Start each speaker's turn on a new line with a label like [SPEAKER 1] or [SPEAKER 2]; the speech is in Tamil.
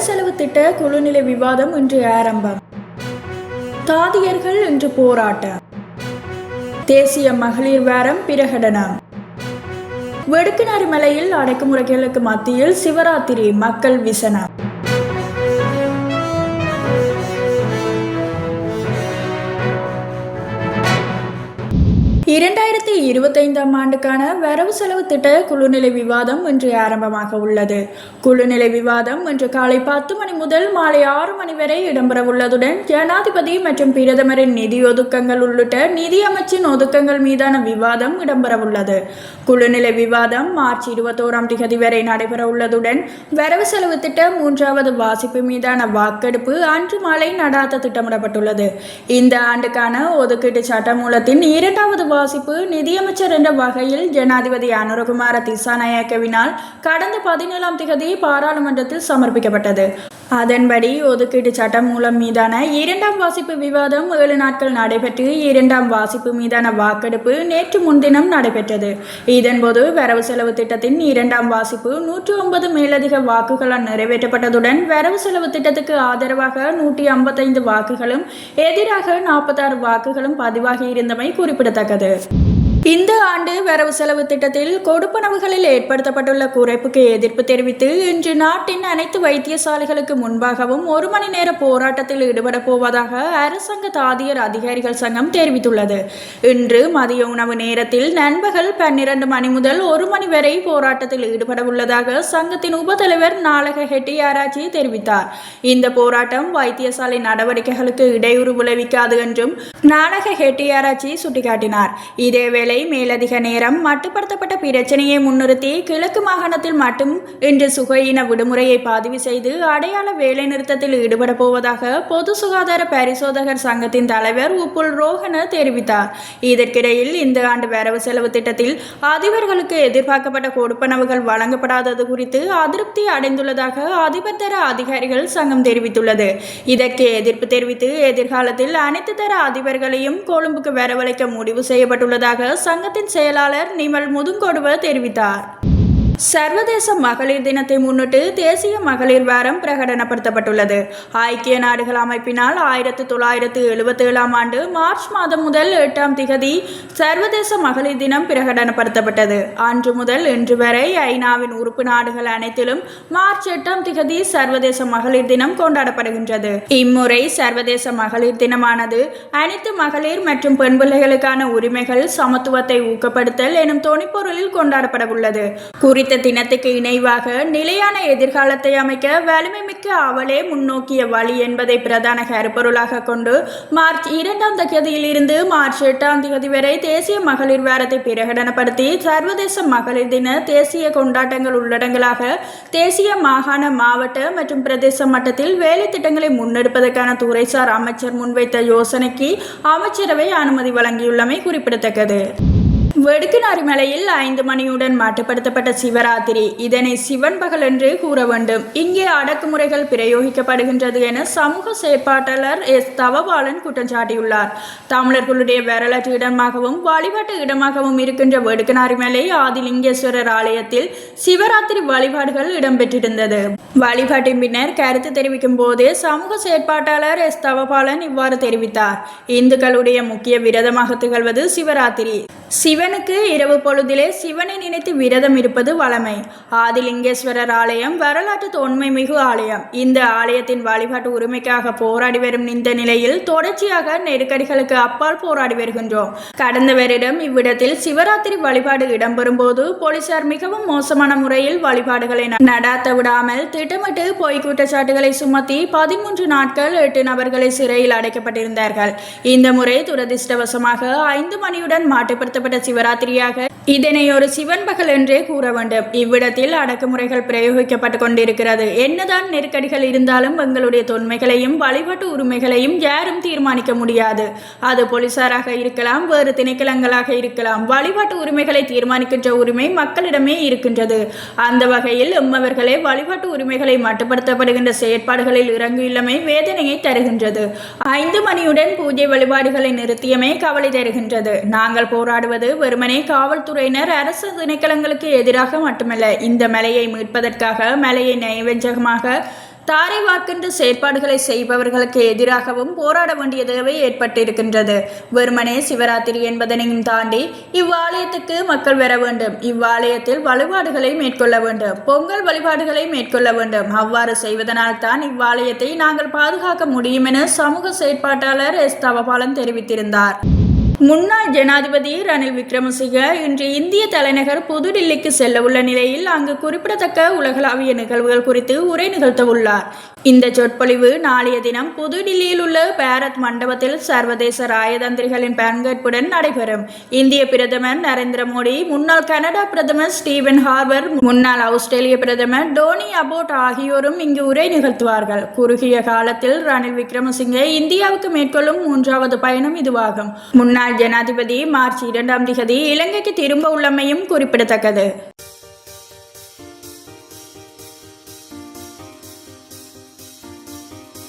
[SPEAKER 1] வரவு செலவு திட்ட குழுநிலை விவாதம் இன்று ஆரம்பம். தாதியர்கள் இன்று போராட்டம். தேசிய மகளிர் வாரம் பிரகடனம். வெடுக்கினாறு மலையில் அடக்குமுறைகளுக்கு மத்தியில் சிவராத்திரி மக்கள் விசனம். இரண்டாயிரத்தி இருபத்தைந்தாம் ஆண்டுக்கான வரவு செலவு திட்ட குழுநிலை விவாதம் இன்று ஆரம்பமாக உள்ளது. குழுநிலை விவாதம் இன்று காலை பத்து மணி முதல் மாலை ஆறு மணி வரை இடம்பெறவுள்ளதுடன் ஜனாதிபதி மற்றும் பிரதமரின் நிதி ஒதுக்கங்கள் உள்ளிட்ட நிதி அமைச்சின் ஒதுக்கங்கள் மீதான விவாதம் இடம்பெறவுள்ளது. குழுநிலை விவாதம் மார்ச் இருபத்தோராம் திகதி வரை நடைபெறவுள்ளதுடன் வரவு செலவு திட்ட மூன்றாவது வாசிப்பு மீதான வாக்கெடுப்பு அன்று மாலை நடாத்த திட்டமிடப்பட்டுள்ளது. இந்த ஆண்டுக்கான ஒதுக்கீட்டு சட்டமூலத்தின் இரண்டாவது வாசிப்பு நிதியமைச்சர் என்ற வகையில் ஜனாதிபதி அனுரகுமார திசாநாயக்கவினால் கடந்த பதினேழாம் திகதி பாராளுமன்றத்தில் சமர்ப்பிக்கப்பட்டது. அதன்படி ஒதுக்கீட்டு சட்டம் மூலம் மீதான இரண்டாம் வாசிப்பு விவாதம் ஏழு நாட்கள் நடைபெற்று இரண்டாம் வாசிப்பு மீதான வாக்கெடுப்பு நேற்று முன்தினம் நடைபெற்றது. இதன்போது வரவு செலவு திட்டத்தின் இரண்டாம் வாசிப்பு நூற்று ஒன்பது மேலதிக வாக்குகளால் நிறைவேற்றப்பட்டதுடன் வரவு செலவு திட்டத்துக்கு ஆதரவாக நூற்றி ஐம்பத்தைந்து வாக்குகளும் எதிராக நாற்பத்தாறு வாக்குகளும் பதிவாகி இருந்தமை குறிப்பிடத்தக்கது. இந்த ஆண்டு வரவு செலவு திட்டத்தில் கொடுப்பனவுகளில் ஏற்படுத்தப்பட்டுள்ள குறைப்புக்கு எதிர்ப்பு தெரிவித்து இன்று நாட்டின் அனைத்து வைத்தியசாலைகளுக்கு முன்பாகவும் ஒரு மணி நேர போராட்டத்தில் ஈடுபட போவதாக அரசாங்க தாதியர் அதிகாரிகள் சங்கம் தெரிவித்துள்ளது. இன்று மதிய உணவு நேரத்தில் நண்பகல் பன்னிரண்டு மணி முதல் ஒரு மணி வரை போராட்டத்தில் ஈடுபட உள்ளதாக சங்கத்தின் உபத்தலைவர் நாளக ஹெட்டியாராச்சி தெரிவித்தார். இந்த போராட்டம் வைத்தியசாலை நடவடிக்கைகளுக்கு இடையூறு விளைவிக்காது என்றும் நாளக ஹெட்டியாராச்சி சுட்டிக்காட்டினார். இதேவேளை மேலதிக நேரம் மட்டுப்படுத்தப்பட்ட பிரச்சனையை முன்னிறுத்தி கிழக்கு மாகாணத்தில் மட்டும் இன்று சுகையின விடுமுறையை பதிவு செய்து அடையாள வேலைநிறுத்தத்தில் ஈடுபட போவதாக பொது சுகாதார பரிசோதகர் சங்கத்தின் தலைவர் உப்புல் ரோஹன தெரிவித்தார். இதற்கிடையில் இந்த ஆண்டு வரவு செலவு திட்டத்தில் அதிபர்களுக்கு எதிர்பார்க்கப்பட்ட கொடுப்பனவுகள் வழங்கப்படாதது குறித்து அதிருப்தி அடைந்துள்ளதாக அதிபர் தர அதிகாரிகள் சங்கம் தெரிவித்துள்ளது. இதற்கு எதிர்ப்பு தெரிவித்து எதிர்காலத்தில் அனைத்து தர அதிபர்களையும் கொழும்புக்கு வரவழைக்க முடிவு செய்யப்பட்டுள்ளதாக சங்கத்தின் செயலாளர் நிமல் முதுங்கொடுவர் தெரிவித்தார். சர்வதேச மகளிர் தினத்தை முன்னிட்டு தேசிய மகளிர் வாரம் பிரகடனப்படுத்தப்பட்டுள்ளது. ஐக்கிய நாடுகள் அமைப்பினால் ஆயிரத்தி தொள்ளாயிரத்து எழுபத்தி ஏழாம் ஆண்டு மார்ச் மாதம் முதல் எட்டாம் திகதி சர்வதேச மகளிர் தினம் பிரகடனப்படுத்தப்பட்டது. அன்று முதல் இன்று வரை ஐநாவின் உறுப்பு நாடுகள் அனைத்திலும் மார்ச் எட்டாம் திகதி சர்வதேச மகளிர் தினம் கொண்டாடப்படுகின்றது. இம்முறை சர்வதேச மகளிர் தினமானது அனைத்து மகளிர் மற்றும் பெண் பிள்ளைகளுக்கான உரிமைகள் சமத்துவத்தை ஊக்கப்படுத்தல் எனும் தொனிப்பொருளில் கொண்டாடப்பட உள்ளது குறித்த தினத்துக்கு இணைவாக நிலையான எதிர்காலத்தை அமைக்க வலிமை மிக்க அவளே முன்னோக்கிய வழி என்பதை பிரதான கருப்பொருளாக கொண்டு மார்ச் இரண்டாம் தேதியிலிருந்து மார்ச் எட்டாம் தேதி வரை தேசிய மகளிர் வாரத்தை பிரகடனப்படுத்தி சர்வதேச மகளிர் தின தேசிய கொண்டாட்டங்கள் உள்ளடங்களாக தேசிய மாகாண மாவட்ட மற்றும் பிரதேச மட்டத்தில் வேலை திட்டங்களை முன்னெடுப்பதற்கான துறைசார் அமைச்சர் முன்வைத்த யோசனைக்கு அமைச்சரவை அனுமதி வழங்கியுள்ளமை குறிப்பிடத்தக்கது. வெடுக்குநாரி மலையில் ஐந்து மணியுடன் மாட்டுப்படுத்தப்பட்ட சிவராத்திரி. இதனை சிவன் பகல் என்று கூற வேண்டும். இங்கே அடக்குமுறைகள் பிரயோகிக்கப்படுகின்றது என சமூக செயற்பாட்டாளர் எஸ். தவபாலன் குற்றம் சாட்டியுள்ளார். தமிழர்களுடைய வரலாற்று இடமாகவும் வழிபாட்டு இடமாகவும் இருக்கின்ற வெடுக்குநாரி மலை ஆதிலிங்கேஸ்வரர் ஆலயத்தில் சிவராத்திரி வழிபாடுகள் இடம்பெற்றிருந்தது. வழிபாட்டின் பின்னர் கருத்து தெரிவிக்கும் போதே சமூக செயற்பாட்டாளர் எஸ். தவபாலன் இவ்வாறு தெரிவித்தார். இந்துக்களுடைய முக்கிய விரதமாக திகழ்வது சிவராத்திரி. சிவனுக்கு இரவு பொழுதிலே சிவனை நினைத்து விரதம் இருப்பது வளமை. ஆதிலிங்கேஸ்வரர் ஆலயம் வரலாற்று தொன்மை மிகு ஆலயம். இந்த ஆலயத்தின் வழிபாட்டு உரிமைக்காக போராடி வரும் இந்த நிலையில் தொடர்ச்சியாக நெருக்கடிகளுக்கு அப்பால் போராடி வருகின்றோம். கடந்த வருடம் இவ்விடத்தில் சிவராத்திரி வழிபாடு இடம்பெறும் போது போலீசார் மிகவும் மோசமான முறையில் வழிபாடுகளை நடாத்த விடாமல் திட்டமிட்டு பொய் குற்றச்சாட்டுகளை சுமத்தி பதிமூன்று நாட்கள் எட்டு நபர்களை சிறையில் அடைக்கப்பட்டிருந்தார்கள். இந்த முறை துரதிர்ஷ்டவசமாக ஐந்து மணியுடன் நடத்தப்பட்ட சிவராத்திரியாக இதனை ஒரு சிவன் பகல் என்றே கூற வேண்டும். இவ்விடத்தில் அடக்குமுறைகள் பிரயோகிக்கப்பட்டு கொண்டிருக்கிறது. என்னதான் நெருக்கடிகள் இருந்தாலும் எங்களுடைய தொன்மைகளையும் வழிபாட்டு உரிமைகளையும் யாரும் தீர்மானிக்க முடியாது. அது போலீசாராக இருக்கலாம் வேறு திணைக்களங்களாக இருக்கலாம். வழிபாட்டு உரிமைகளை தீர்மானிக்கின்ற உரிமை மக்களிடமே இருக்கின்றது. அந்த வகையில் எம்மவர்களே வழிபாட்டு உரிமைகளை மட்டுப்படுத்தப்படுகின்ற செயற்பாடுகளில் இறங்கியுள்ளமை வேதனையை தருகின்றது. ஐந்து மணியுடன் பூஜை வழிபாடுகளை நிறுத்தியமே கவலை தருகின்றது. நாங்கள் போராடுவது வெறுமனே காவல்துறையினர் அரசு திணைக்களங்களுக்கு எதிராக மட்டுமல்ல இந்த மலையை மீட்பதற்காக மலையை நைவஞ்சகமாக தாரை வார்க்கின்ற செயற்பாடுகளை செய்பவர்களுக்கு எதிராகவும் போராட வேண்டிய தேவை ஏற்பட்டிருக்கின்றது. வெறுமனே சிவராத்திரி என்பதனையும் தாண்டி இவ்வாலயத்துக்கு மக்கள் வர வேண்டும். இவ்வாலயத்தில் வழிபாடுகளை மேற்கொள்ள வேண்டும். பொங்கல் வழிபாடுகளை மேற்கொள்ள வேண்டும். அவ்வாறு செய்வதனால் தான் இவ்வாலயத்தை நாங்கள் பாதுகாக்க முடியும் என சமூக செயற்பாட்டாளர் எஸ் தவபாலன் தெரிவித்திருந்தார். முன்னாள் ஜனாதிபதி ரணில் விக்ரமசிங்க இன்று இந்திய தலைநகர் புதுடில்லிக்கு செல்ல உள்ள நிலையில் அங்கு குறிப்பிடத்தக்க உலகளாவிய நிகழ்வுகள் குறித்து உரை நிகழ்த்த உள்ளார் இந்த சொற்பொழிவு நாளைய தினம் புதுடில்லியில் உள்ள பாரத் மண்டபத்தில் சர்வதேச ராயதந்திரிகளின் பங்கேற்புடன் நடைபெறும். இந்திய பிரதமர் நரேந்திர மோடி முன்னாள் கனடா பிரதமர் ஸ்டீவன் ஹார்பர் முன்னாள் ஆஸ்திரேலிய பிரதமர் டோனி அபோட் ஆகியோரும் இங்கு உரை நிகழ்த்துவார்கள். குறுகிய காலத்தில் ரணில் விக்ரமசிங்கே இந்தியாவுக்கு மேற்கொள்ளும் மூன்றாவது பயணம் இதுவாகும். முன்னாள் முன்னாள் ஜனாதிபதி மார்ச் இரண்டாம் திகதி இலங்கைக்கு திரும்ப உள்ளமையும் குறிப்பிடத்தக்கது.